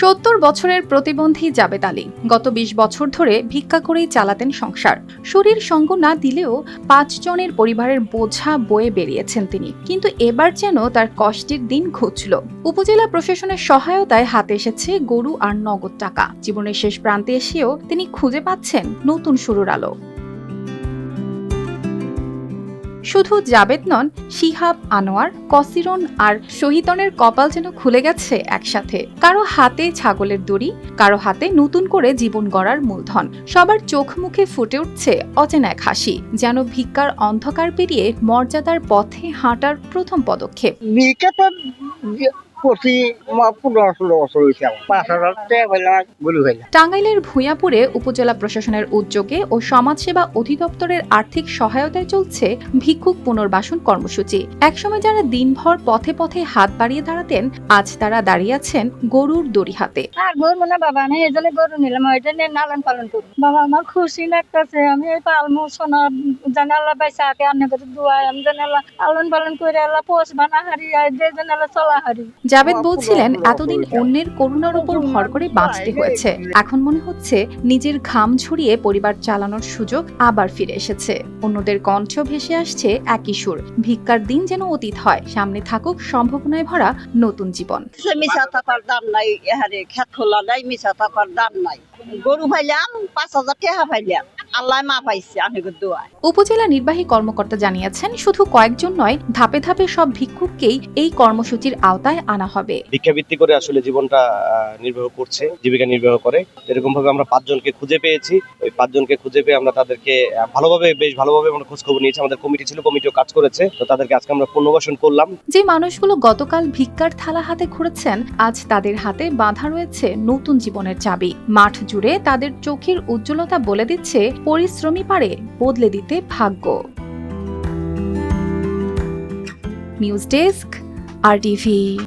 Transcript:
সত্তর বছরের প্রতিবন্ধী জাবেদ আলী গত বিশ বছর ধরে ভিক্ষা করেই চালাতেন সংসার। শরীর সঙ্গ না দিলেও পাঁচজনের পরিবারের বোঝা বয়ে বেরিয়েছেন তিনি। কিন্তু এবার যেন তার কষ্টের দিন ঘুচল। উপজেলা প্রশাসনের সহায়তায় হাতে এসেছে গরু আর নগদ টাকা। জীবনের শেষ প্রান্তে এসেও তিনি খুঁজে পাচ্ছেন নতুন শুরুর আলো। শুধু জাবেদ নন, শিহাব, আনোয়ার, কসিরন আর শহীদনের কপাল যেন খুলে গেছে একসাথে। কারও হাতে ছাগলের দড়ি, কারও হাতে নতুন করে জীবন গড়ার মূলধন। সবার চোখ মুখে ফুটে উঠছে অচেনা এক হাসি, যেন ভিক্ষার অন্ধকার পেরিয়ে মর্যাদার পথে হাঁটার প্রথম পদক্ষেপ। পনেরো ষোলো বছর হয়েছে পাঁচ হাজার টাঙ্গাইলের ভূঁইয়াপুরে উপজেলা প্রশাসনের উদ্যোগে ও সমাজসেবা অধিদপ্তরের আর্থিক সহায়তায় চলছে ভিক্ষুক পুনর্বাসন কর্মসূচি। একসময় যারা দিনভর পথে পথে হাত বাড়িয়ে দাঁড়াতেন আজ তারা দাঁড়িয়ে আছেন গরুর দড়ি হাতে আর গরু না বাবা আমি এই জন্য গরু নিলাম ওইটা নিয়ে লালন পালন করব বাবা আমার খুশি লাগতেছে আমি এই পালমু সোনা জানি আল্লাহ বাইসা আগে করে আমি জানি আল্লাহ লালন পালন করে আল্লাহ পোষ বানা হারি আর যে জানি আল্লাহ চলা হারি জাবেদ বলছিলেন এতদিন অন্যের করুণার উপর ভর করে বাঁচতে হয়েছে। এখন মনে হচ্ছে নিজের ঘাম ঝরিয়ে পরিবার চালানোর সুযোগ আবার ফিরে এসেছে। অন্যদের কণ্ঠ ভেসে আসছে একই সুর। ভিক্ষার দিন যেন অতীত হয়। সামনে থাকুক সম্ভাবনায় ভরা নতুন জীবন। মিশা থাকার দাম নাই। এহারে খেত খোলা নাই মিশা থাকার দাম নাই। গরু পাইলাম পাঁচ হাজার টাকা পাইলাম আল্লাহ মা পাইছে আমি দোয়ায় উপজেলা নির্বাহী কর্মকর্তা জানিয়েছেন শুধু কয়েকজন নয় ধাপে ধাপে সব ভিক্ষুককেই এই কর্মসূচির আওতায় আনা হবে। ভিক্ষাবৃত্তি করে আসলে জীবনটা নির্বাহ করছে জীবিকা নির্বাহ করে। এরকম ভাবে আমরা পাঁচজনকে খুঁজে পেয়েছি। ওই পাঁচজনকে খুঁজে পেয়ে আমরা তাদেরকে ভালোভাবে বেশ ভালোভাবে আমরা খোঁজ খবর নিয়েছি। আমাদের কমিটি ছিল কমিটিও কাজ করেছে। তো তাদেরকে আজকে আমরা পুনর্বাসন করলাম। যে মানুষগুলো গতকাল ভিক্ষার থালা হাতে ঘুরেছেন আজ তাদের হাতে বাঁধা রয়েছে নতুন জীবনের চাবি। মাঠ জুড়ে তাদের চোখের উজ্জ্বলতা বলে দিচ্ছে পরিশ্রমী পারে বদলে দিতে ভাগ্য। News desk R TV.